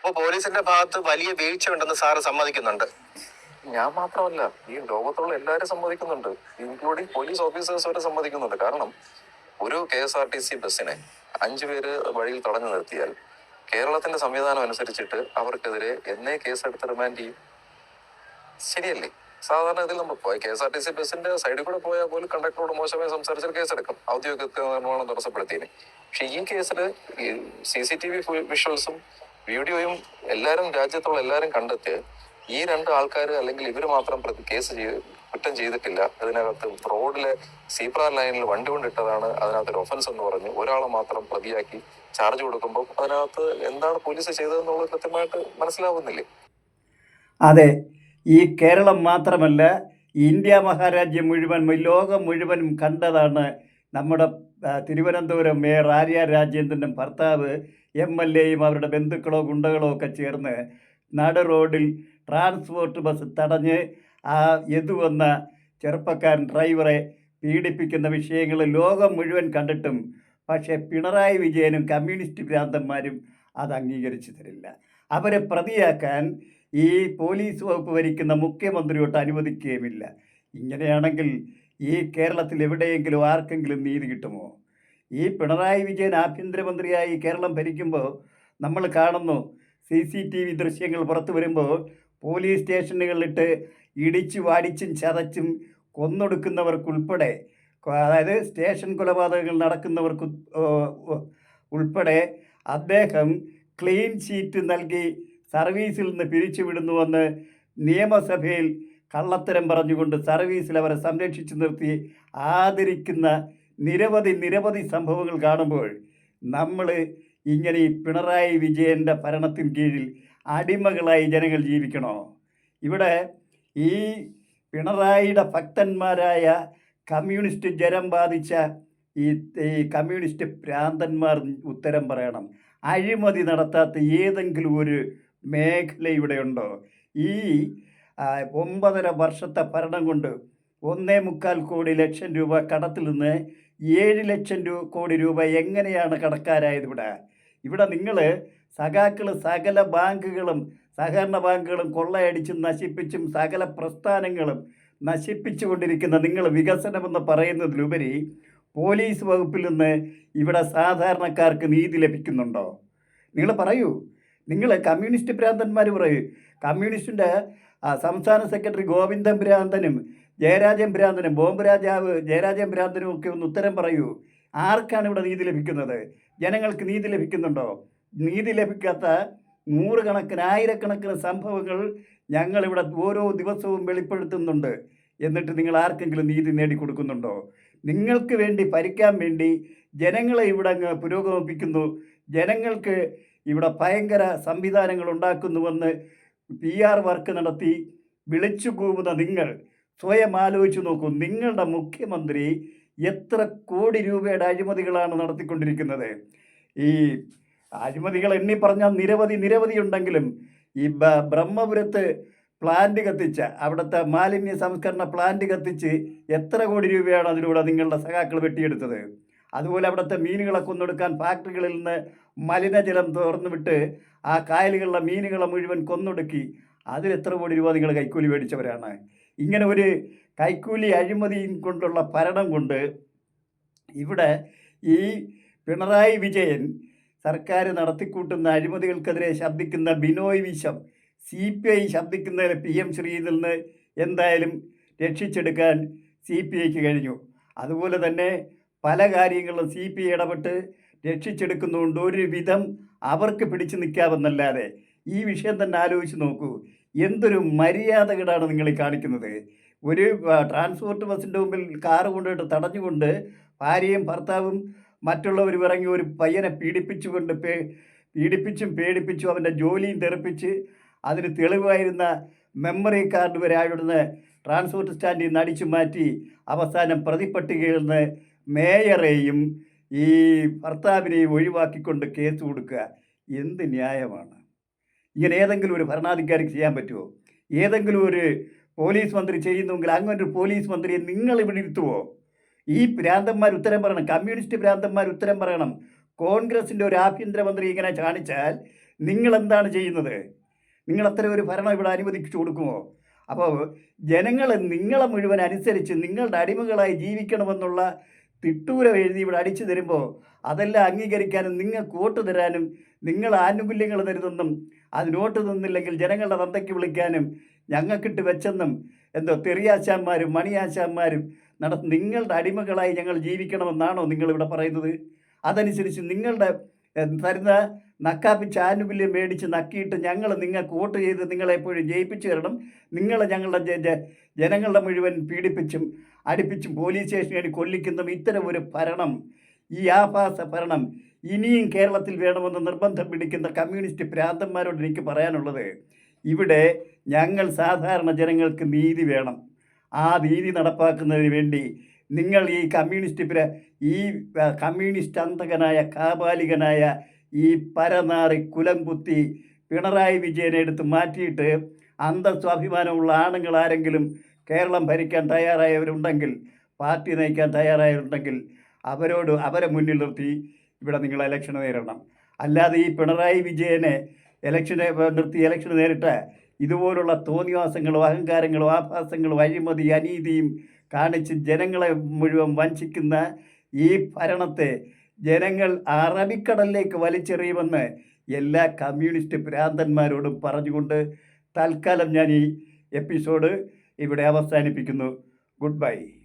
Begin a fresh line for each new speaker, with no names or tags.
അപ്പൊ പോലീസിന്റെ ഭാഗത്ത് വലിയ വീഴ്ച ഉണ്ടെന്ന് സാറ് സമ്മതിക്കുന്നുണ്ട്.
ഞാൻ മാത്രമല്ല ഈ ലോകത്തുള്ള എല്ലാവരും സമ്മതിക്കുന്നുണ്ട്. ഇൻക്ലൂഡിങ് പോലീസ് ഓഫീസേഴ്സ് വരെ സമ്മതിക്കുന്നുണ്ട്. കാരണം ഒരു K S R T C ബസ്സിനെ അഞ്ചു പേര് വഴിയിൽ തടഞ്ഞു നിർത്തിയാൽ കേരളത്തിന്റെ സംവിധാനം അനുസരിച്ചിട്ട് അവർക്കെതിരെ എന്നേ കേസെടുത്ത് റിമാൻഡ് ചെയ്യും. ശരിയല്ലേ? സാധാരണ ഇതിൽ നമ്മൾ പോയി K S R T C ബസ്സിന്റെ സൈഡിൽ കൂടെ പോയാൽ പോലും കണ്ടക്ടറോട് മോശമായി സംസാരിച്ചാൽ കേസെടുക്കും. ഔദ്യോഗിക നിർമ്മാണം തടസ്സപ്പെടുത്തിയതിന് പക്ഷെ ഈ കേസിൽ സി സി ടി വി വിഷ്വൽസും വീഡിയോയും എല്ലാവരും രാജ്യത്തുള്ള എല്ലാവരും കണ്ടെത്തി ഈ രണ്ട് ആൾക്കാർ അല്ലെങ്കിൽ ഇവർ മാത്രം പ്രതി കേസ് ചെയ്ത് കുറ്റം ചെയ്തിട്ടില്ല. അതിനകത്ത് റോഡിലെ സീബ്ര ലൈനിൽ വണ്ടി കൊണ്ടിട്ടതാണ് അതിനകത്ത് ഒരു ഒഫൻസ് എന്ന് പറഞ്ഞു. ഒരാളെ മാത്രം പ്രതിയാക്കി ചാർജ് കൊടുക്കുമ്പോൾ അതിനകത്ത് എന്താണ് പോലീസ് ചെയ്തതെന്നുള്ളത് കൃത്യമായിട്ട് മനസ്സിലാവുന്നില്ലേ?
അതെ. ഈ കേരളം മാത്രമല്ല ഇന്ത്യ മഹാരാജ്യം മുഴുവൻ ലോകം മുഴുവനും കണ്ടതാണ് നമ്മുടെ തിരുവനന്തപുരം മേയർ ആര്യ രാജേന്ദ്രന്റെ ഭർത്താവ് എം എൽ എയും അവരുടെ ബന്ധുക്കളോ ഗുണ്ടകളോ ഒക്കെ ചേർന്ന് നട റോഡിൽ ട്രാൻസ്പോർട്ട് ബസ് തടഞ്ഞ് ആ എതു വന്ന ചെറുപ്പക്കാരൻ ഡ്രൈവറെ പീഡിപ്പിക്കുന്ന വിഷയങ്ങൾ ലോകം മുഴുവൻ കണ്ടിട്ടും പക്ഷേ പിണറായി വിജയനും കമ്മ്യൂണിസ്റ്റ് ഭ്രാന്തന്മാരും അത് അംഗീകരിച്ചു തരില്ല. അവരെ പ്രതിയാക്കാൻ ഈ പോലീസ് വകുപ്പ് ഭരിക്കുന്ന മുഖ്യമന്ത്രിയോട്ട് അനുവദിക്കുകയുമില്ല. ഇങ്ങനെയാണെങ്കിൽ ഈ കേരളത്തിൽ എവിടെയെങ്കിലും ആർക്കെങ്കിലും നീതി കിട്ടുമോ? ഈ പിണറായി വിജയൻ ആഭ്യന്തരമന്ത്രിയായി കേരളം ഭരിക്കുമ്പോൾ നമ്മൾ കാണുന്നു സി സി ടി വി ദൃശ്യങ്ങൾ പുറത്തു വരുമ്പോൾ പോലീസ് സ്റ്റേഷനുകളിലിട്ട് ഇടിച്ചു വാടിച്ചും ചതച്ചും കൊന്നൊടുക്കുന്നവർക്കുൾപ്പെടെ അതായത് സ്റ്റേഷൻ കൊലപാതകങ്ങൾ നടക്കുന്നവർക്ക് ഉൾപ്പെടെ അദ്ദേഹം ക്ലീൻ ഷീറ്റ് നൽകി സർവീസിൽ നിന്ന് പിരിച്ചുവിടുന്നുവെന്ന് നിയമസഭയിൽ കള്ളത്തരം പറഞ്ഞുകൊണ്ട് സർവീസിൽ അവരെ സംരക്ഷിച്ചു നിർത്തി ആദരിക്കുന്ന നിരവധി നിരവധി സംഭവങ്ങൾ കാണുമ്പോൾ നമ്മൾ ഇങ്ങനെ പിണറായി വിജയന്റെ ഭരണത്തിന് കീഴിൽ അടിമകളായി ജനങ്ങൾ ജീവിക്കണോ? ഇവിടെ ഈ പിണറായിയുടെ ഭക്തന്മാരായ കമ്മ്യൂണിസ്റ്റ് ജനം ബാധിച്ച ഈ കമ്മ്യൂണിസ്റ്റ് ഭ്രാന്തന്മാർ ഉത്തരം പറയണം. അഴിമതി നടത്താത്ത ഏതെങ്കിലും ഒരു മേഖല ഇവിടെയുണ്ടോ ഈ ഒമ്പതര വർഷത്തെ ഭരണം കൊണ്ട് ഒന്നേ മുക്കാൽ കോടി ലക്ഷം രൂപ കടത്തിൽ നിന്ന് ഏഴ് ലക്ഷം രൂപ കോടി രൂപ എങ്ങനെയാണ് കടക്കാരായത് ഇവിടെ? ഇവിടെ നിങ്ങൾ സഖാക്കൾ സകല ബാങ്കുകളും സഹകരണ ബാങ്കുകളും കൊള്ളയടിച്ചും നശിപ്പിച്ചും സകല പ്രസ്ഥാനങ്ങളും നശിപ്പിച്ചു കൊണ്ടിരിക്കുന്ന നിങ്ങൾ വികസനമെന്ന് പറയുന്നതിലുപരി പോലീസ് വകുപ്പിൽ നിന്ന് ഇവിടെ സാധാരണക്കാർക്ക് നീതി ലഭിക്കുന്നുണ്ടോ? നിങ്ങൾ പറയൂ. നിങ്ങൾ കമ്മ്യൂണിസ്റ്റ് ഭ്രാന്തന്മാർ പറയൂ. കമ്മ്യൂണിസ്റ്റിന്റെ സംസ്ഥാന സെക്രട്ടറി ഗോവിന്ദൻ ഭ്രാന്തനും ജയരാജൻ ഭ്രാന്തനും ബോംബ് രാജാവ് ജയരാജൻ ഭ്രാന്തനും ഒക്കെ ഒന്ന് ഉത്തരം പറയൂ. ആർക്കാണ് ഇവിടെ നീതി ലഭിക്കുന്നത്? ജനങ്ങൾക്ക് നീതി ലഭിക്കുന്നുണ്ടോ? നീതി ലഭിക്കാത്ത നൂറുകണക്കിന് ആയിരക്കണക്കിന് സംഭവങ്ങൾ ഞങ്ങളിവിടെ ഓരോ ദിവസവും വെളിപ്പെടുത്തുന്നുണ്ട്. എന്നിട്ട് നിങ്ങൾ ആർക്കെങ്കിലും നീതി നേടിക്കൊടുക്കുന്നുണ്ടോ? നിങ്ങൾക്ക് വേണ്ടി ഭരിക്കാൻ വേണ്ടി ജനങ്ങളെ ഇവിടെ അങ്ങ് പുരോഗമിപ്പിക്കുന്നു. ജനങ്ങൾക്ക് ഇവിടെ ഭയങ്കര സംവിധാനങ്ങൾ ഉണ്ടാക്കുന്നുവെന്ന് പി ആർ വർക്ക് നടത്തി വിളിച്ചു കൂവുന്ന നിങ്ങൾ സ്വയം ആലോചിച്ചു നോക്കൂ. നിങ്ങളുടെ മുഖ്യമന്ത്രി എത്ര കോടി രൂപയുടെ അഴിമതികളാണ് നടത്തിക്കൊണ്ടിരിക്കുന്നത്. ഈ അഴിമതികൾ എണ്ണി പറഞ്ഞാൽ നിരവധി നിരവധി ഉണ്ടെങ്കിലും ഈ ബ്രഹ്മപുരത്ത് പ്ലാന്റ് കത്തിച്ച അവിടുത്തെ മാലിന്യ സംസ്കരണ പ്ലാന്റ് കത്തിച്ച് എത്ര കോടി രൂപയാണ് അതിലൂടെ നിങ്ങളുടെ സഖാക്കൾ വെട്ടിയെടുത്തത്? അതുപോലെ അവിടുത്തെ മീനുകളെ കൊന്നൊടുക്കാൻ ഫാക്ടറികളിൽ നിന്ന് മലിനജലം തുറന്നു വിട്ട് ആ കായലുകളിലെ മീനുകളെ മുഴുവൻ കൊന്നൊടുക്കി. അതിൽ എത്ര കോടി രൂപ നിങ്ങൾ കൈക്കൂലി മേടിച്ചവരാണ്. ഇങ്ങനെ ഒരു കൈക്കൂലി അഴിമതിയും കൊണ്ടുള്ള ഭരണം കൊണ്ട് ഇവിടെ ഈ പിണറായി വിജയൻ സർക്കാർ നടത്തിക്കൂട്ടുന്ന അഴിമതികൾക്കെതിരെ ശബ്ദിക്കുന്ന Binoy Viswam C P I ശബ്ദിക്കുന്ന P M ശ്രീയിൽ നിന്ന് എന്തായാലും രക്ഷിച്ചെടുക്കാൻ സി പി ഐക്ക് കഴിഞ്ഞു. അതുപോലെ തന്നെ പല കാര്യങ്ങളും സി പി ഇടപെട്ട് രക്ഷിച്ചെടുക്കുന്നുണ്ട്. ഒരു വിധം അവർക്ക് പിടിച്ചു നിൽക്കാമെന്നല്ലാതെ ഈ വിഷയം തന്നെ ആലോചിച്ച് നോക്കൂ. എന്തൊരു മര്യാദകേടാണ് നിങ്ങൾ കാണിക്കുന്നത്. ഒരു ട്രാൻസ്പോർട്ട് ബസ്സിന്റെ മുമ്പിൽ കാറ് കൊണ്ടുപോയിട്ട് തടഞ്ഞുകൊണ്ട് ഭാര്യയും ഭർത്താവും മറ്റുള്ളവർ ഇറങ്ങി ഒരു പയ്യനെ പീഡിപ്പിച്ചുകൊണ്ട് പേ പീഡിപ്പിച്ചും പേടിപ്പിച്ചും അവന്റെ ജോലിയും തെറിപ്പിച്ച് അതിന് തെളിവായിരുന്ന മെമ്മറി കാർഡ് വരെ അവിടുന്ന് ട്രാൻസ്പോർട്ട് സ്റ്റാൻഡിൽ നിന്ന് അടിച്ചു മാറ്റി അവസാനം പ്രതിപ്പട്ടികയിൽ നിന്ന് മേയറെയും ഈ ഭർത്താവിനെയും ഒഴിവാക്കിക്കൊണ്ട് കേസ് കൊടുക്കുക എന്ത് ന്യായമാണ്? ഇങ്ങനെ ഏതെങ്കിലും ഒരു ഭരണാധികാരിക്ക് ചെയ്യാൻ പറ്റുമോ? ഏതെങ്കിലും ഒരു പോലീസ് മന്ത്രി ചെയ്യുന്നുവെങ്കിൽ അങ്ങനെ ഒരു പോലീസ് മന്ത്രിയെ നിങ്ങൾ ഇവിടെ ഇരുത്തുവോ? ഈ ഭ്രാന്തന്മാർ ഉത്തരം പറയണം. കമ്മ്യൂണിസ്റ്റ് ഭ്രാന്തന്മാർ ഉത്തരം പറയണം. കോൺഗ്രസിന്റെ ഒരു ആഭ്യന്തരമന്ത്രി ഇങ്ങനെ കാണിച്ചാൽ നിങ്ങൾ എന്താണ് ചെയ്യുന്നത്? നിങ്ങൾ അത്ര ഒരു ഭരണം ഇവിടെ അനുവദിച്ചു കൊടുക്കുമോ? അപ്പോൾ ജനങ്ങൾ നിങ്ങളെ മുഴുവൻ അനുസരിച്ച് നിങ്ങളുടെ അടിമകളായി ജീവിക്കണമെന്നുള്ള തിട്ടൂരം എഴുതി ഇവിടെ അടിച്ചു തരുമ്പോൾ അതെല്ലാം അംഗീകരിക്കാനും നിങ്ങൾക്ക് വോട്ട് തരാനും നിങ്ങൾ ആനുകൂല്യങ്ങൾ തരുതെന്നും അതിനോട്ട് തന്നില്ലെങ്കിൽ ജനങ്ങളുടെ തന്തയ്ക്ക് വിളിക്കാനും ഞങ്ങൾക്കിട്ട് വെച്ചെന്നും എന്തോ തെറിയാശാന്മാരും മണിയാശാന്മാരും നട നിങ്ങളുടെ അടിമകളായി ഞങ്ങൾ ജീവിക്കണമെന്നാണോ നിങ്ങളിവിടെ പറയുന്നത്? അതനുസരിച്ച് നിങ്ങളുടെ തരുന്ന നക്കാപ്പി ആനുകൂല്യം മേടിച്ച് നക്കിയിട്ട് ഞങ്ങൾ നിങ്ങൾക്ക് വോട്ട് ചെയ്ത് നിങ്ങളെപ്പോഴും ജയിപ്പിച്ചു തരണം. നിങ്ങളെ ഞങ്ങളുടെ ജനങ്ങളുടെ മുഴുവൻ പീഡിപ്പിച്ചും അടിപ്പിച്ചും പോലീസ് സ്റ്റേഷനിൽ കൊല്ലിക്കുന്നതും ഇത്തരം ഒരു ഭരണം ഈ ആഭാസ ഭരണം ഇനിയും കേരളത്തിൽ വേണമെന്ന് നിർബന്ധം പിടിക്കുന്ന കമ്മ്യൂണിസ്റ്റ് ഭ്രാന്തന്മാരോട് എനിക്ക് പറയാനുള്ളത്. ഇവിടെ ഞങ്ങൾ സാധാരണ ജനങ്ങൾക്ക് നീതി വേണം. ആ നീതി നടപ്പാക്കുന്നതിന് വേണ്ടി നിങ്ങൾ ഈ കമ്മ്യൂണിസ്റ്റ് പിന്നെ ഈ കമ്മ്യൂണിസ്റ്റ് അന്തകനായ കാപാലികനായ ഈ പരനാറി കുലം കുത്തി പിണറായി വിജയനെ എടുത്ത് മാറ്റിയിട്ട് അന്തസ്വാഭിമാനമുള്ള ആണുങ്ങൾ ആരെങ്കിലും കേരളം ഭരിക്കാൻ തയ്യാറായവരുണ്ടെങ്കിൽ പാർട്ടി നയിക്കാൻ തയ്യാറായവരുണ്ടെങ്കിൽ അവരോട് അവരെ മുന്നിൽ നിർത്തി ഇവിടെ നിങ്ങൾ ഇലക്ഷൻ നേരിടണം. അല്ലാതെ ഈ പിണറായി വിജയനെ ഇലക്ഷനെ നിർത്തി ഇലക്ഷൻ നേരിട്ട് ഇതുപോലുള്ള തോന്നിവാസങ്ങളും അഹങ്കാരങ്ങളും ആഭാസങ്ങളും അഴിമതി അനീതിയും കാണിച്ച് ജനങ്ങളെ മുഴുവൻ വഞ്ചിക്കുന്ന ഈ ഭരണത്തെ ജനങ്ങൾ അറബിക്കടലിലേക്ക് വലിച്ചെറിയുമെന്ന് എല്ലാ കമ്മ്യൂണിസ്റ്റ് ഭ്രാന്തന്മാരോടും പറഞ്ഞുകൊണ്ട് തൽക്കാലം ഞാൻ ഈ എപ്പിസോഡ് ഇവിടെ അവസാനിപ്പിക്കുന്നു. Good bye.